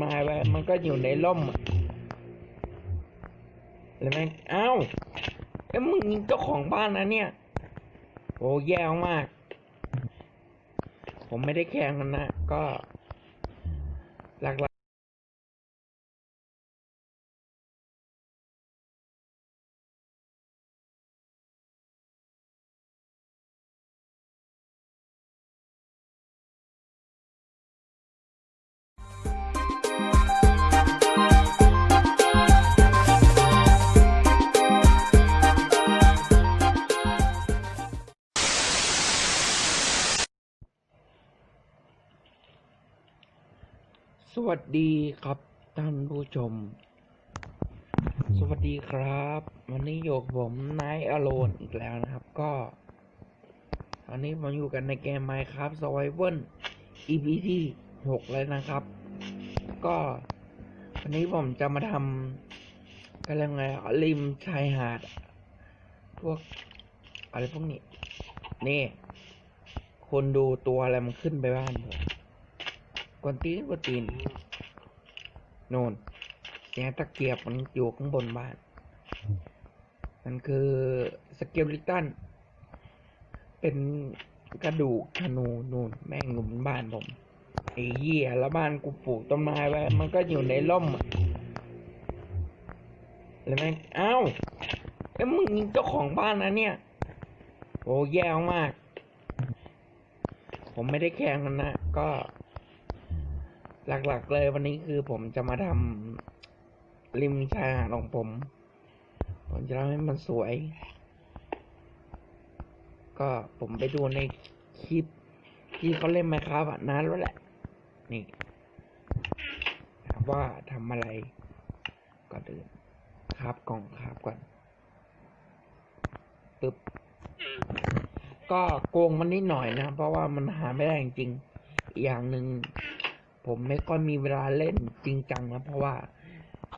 มาไว้มันก็อยู่ในร่มแล้วแม่งเอ้าเอ้วมึงยิงเจ้าของบ้านนะเนี่ย โอ้แย่มาก ผมไม่ได้แข่งกันนะ ก็หลัก สวัสดีครับท่านผู้ชม สวัสดีครับ วันนี้อยู่กับผมนายอโลนอีกแล้วนะครับ ก็ตอนนี้ผมอยู่กันในเกม Minecraft Survival EP ที่หกแล้วนะครับ ก็ วันนี้ผมจะมาทำกันยังไงริมชายหาด พวก อะไรพวกนี้ นี่คนดูตัวอะไรมันขึ้นไปบ้านผม กวนตีนกวนตีนโน่นเสียงตะเกียบมันอยู่ข้างบนบ้านมันคือสเกลลิตันเป็นกระดูกธนูนูนแม่งอยู่บนบ้านผมไอ้เหี้ยแล้วบ้านกูปลูกต้นไม้ไว้ มันก็อยู่ในร่มแล้วแม่งอ้าเอ้ยมึงยิงเจ้าของบ้านนะเนี่ย โอ้แย่มาก ผมไม่ได้แข่งกันนะ ก็ หลักๆเลยวันนี้คือผมจะมาทำริมชายหาดของผม ผมจะทำให้มันสวย ก็ผมไปดูในคลิปที่เขาเล่นไหมครับนานแล้วแหละ นี่ถามว่าทำอะไรก่อนอื่นครับกล่องครับก่อนปึ๊บก็โกงมันนิดหน่อยนะ เพราะว่ามันหาไม่ได้จริงๆอย่างหนึ่ง ผมไม่ค่อยมีเวลาเล่นจริงจังนะเพราะว่า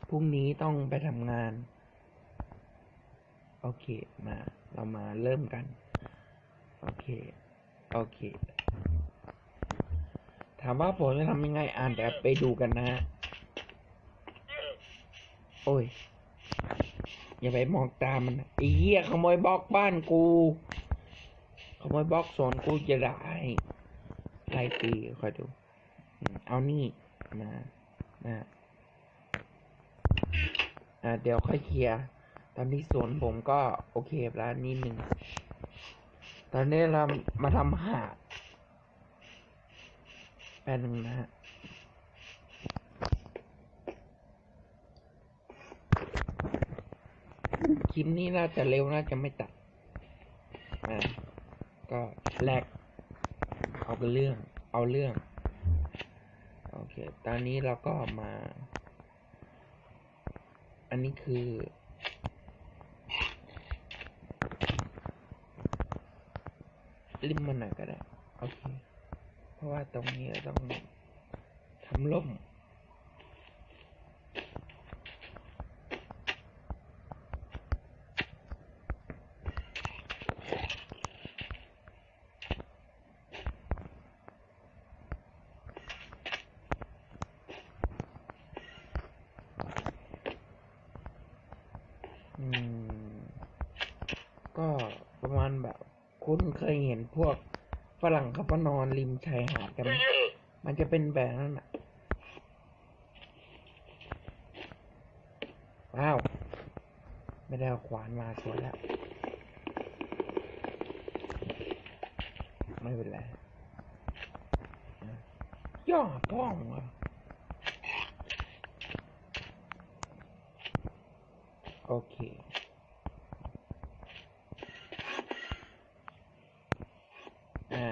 พรุ่งนี้ต้องไปทำงาน โอเคมา เรามาเริ่มกัน โอเค โอเค ถามว่าผมจะทำยังไงอ่านเดี๋ยวไปดูกันนะฮะ โอ้ย อย่าไปมองตามมันไอ้เหี้ยขโมยบล็อกบ้านกูขโมยบล็อกสวนกูจะได้ไล่ตีคอยดู เอานี่มานะอ่าเดี๋ยวค่อยเคลียร์ตอนนี้สวนผมก็โอเคแล้วนิดหนึ่งตอนนี้เรามาทำหาดแป๊บนึงนะฮะคลิปนี้น่าจะเร็วน่าจะไม่ตัดอ่าก็แรกเอาเป็นเรื่อง เอาเรื่อง ค ตอนนี้เราก็มา อันนี้คือ ริมมันหน่อยก็ได้ โอเค เพราะว่าตรงนี้เราต้องทำล่ม อืม ก็ประมาณแบบ คุณเคยเห็นพวกฝรั่งเขาไปนอนริมชายหาดกันไหมมันจะเป็นแบบนั้นอะ ว้าว ไม่ได้เอาขวานมาสวยแล้ว ไม่เป็นไรย่อป้องอะ โอเค อ่า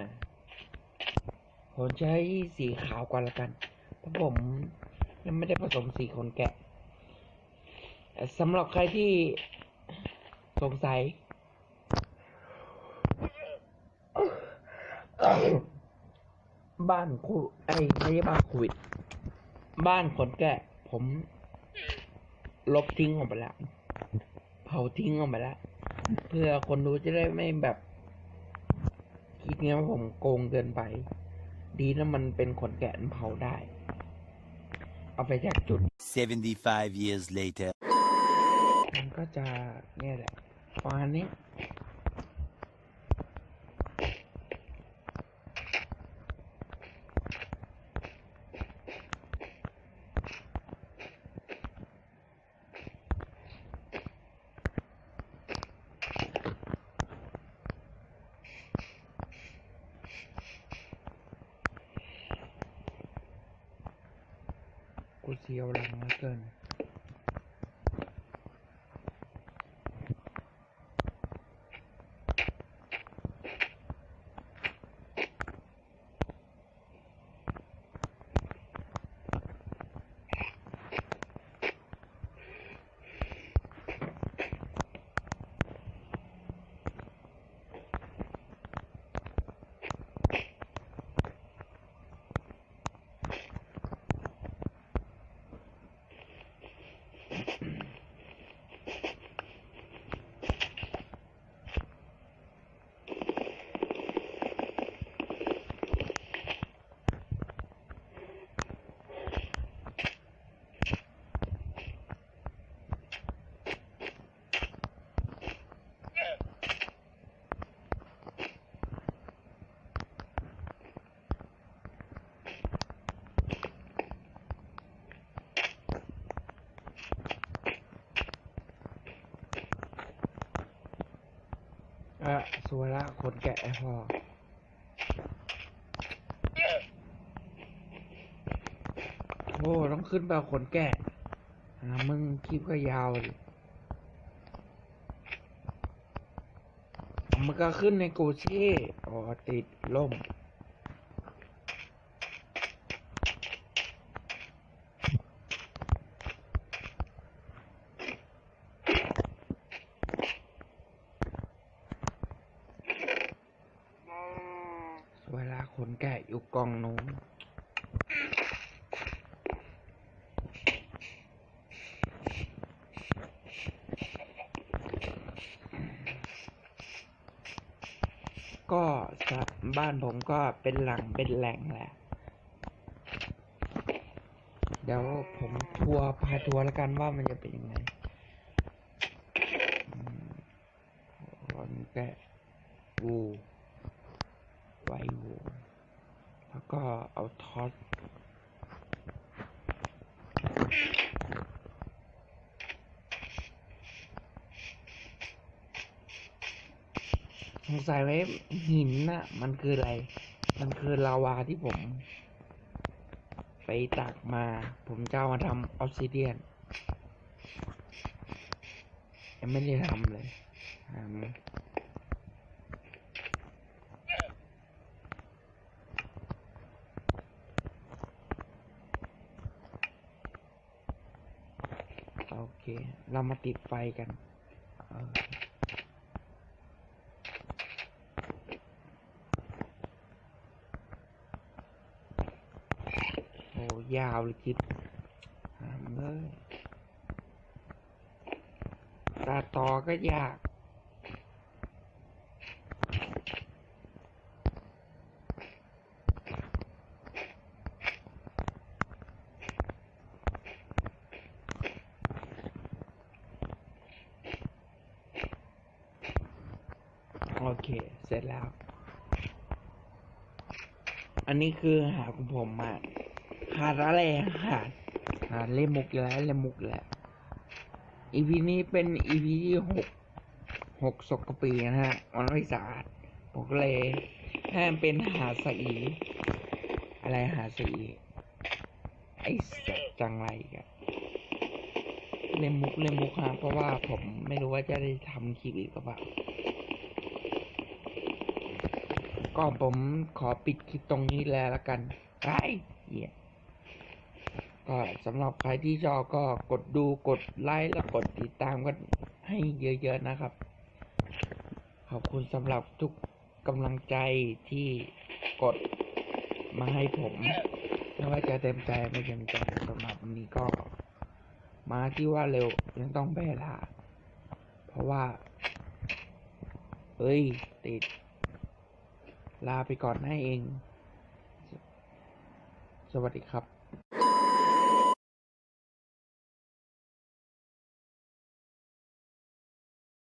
ผมใช้สีขาวก่อนละกันเพราะผมยังไม่ได้ผสมสีขนแก่สำหรับใครที่สงสัย บ้านคูไอ้ไม่ใช่บ้านโควิด บ้านขนแกะ ผมลบทิ้งออกไปแล้ว เผาทิ้งออกไปแล้ว เพื่อคนดูจะได้ไม่แบบ คิดเงี้ยว่าผมโกงเกินไป ดีนะมันเป็นขนแกะมันเผาได้ เอาไปจากจุด 75 years later. มันก็จะเนี่ยแหละประมาณนี้ กูเสียวห ลังเหลือเกินอะสวยละขนแกะพอโอ้ต้องขึ้นไปขนแกะมึงคลิปก็ยาวดิมันก็ขึ้นในกูชี่อ๋อติดล่ม เวลาขน แกะอยู่กองนู้นก็บ้านผมก็เป็นหลังเป็นแหล่งแหละ เดี๋ยวผมทัวร์พาทัวร์แล้วกันว่ามันจะเป็นยังไงอืมขนแกะวูไว้วูแล้ว ก็เอาทอตสงสัยไว้หินน่ะ มันคืออะไร มันคือลาวาที่ผม ไปตักมา ผมจะเอามาทำออสซิเดียนยังไม่ได้ทำเลยทำ โอ เค เรามาติดไฟกัน โอ้ยาวเลยคิดเลยตาต่อก็ยาก เค เสร็จแล้ว อันนี้คือหาของผมอะหาดอะไรหาดหาดเล่มมุกอีกแล้วเล่มมุกแล้วอีพีนี้เป็นอีพีที่หกหกศกปีนะฮะวันวิสาดผมก็เลยให้มันเป็นหาสีอะไรหาสีไอสัจังไรกันเล่มมุกเล่มมุกฮะเพราะว่าผมไม่รู้ว่าจะได้ทำคลิปอีกหรือเปล่า ก็ผมขอปิดคลิปตรงนี้แล้วละกันไอ้เหี้ยก็สำหรับใครที่ชอบก็กดดูกดไลค์แล้วกดติดตามกันให้เยอะๆนะครับ ขอบคุณสำหรับทุกกำลังใจที่กดมาให้ผมไม่ว่าจะเต็มใจไม่เต็มใจสำหรับวันนี้ก็ มาที่ว่าเร็วยังต้องเวลาเพราะว่า เฮ้ย ติด ลาไปก่อนให้เอง สวัสดีครับ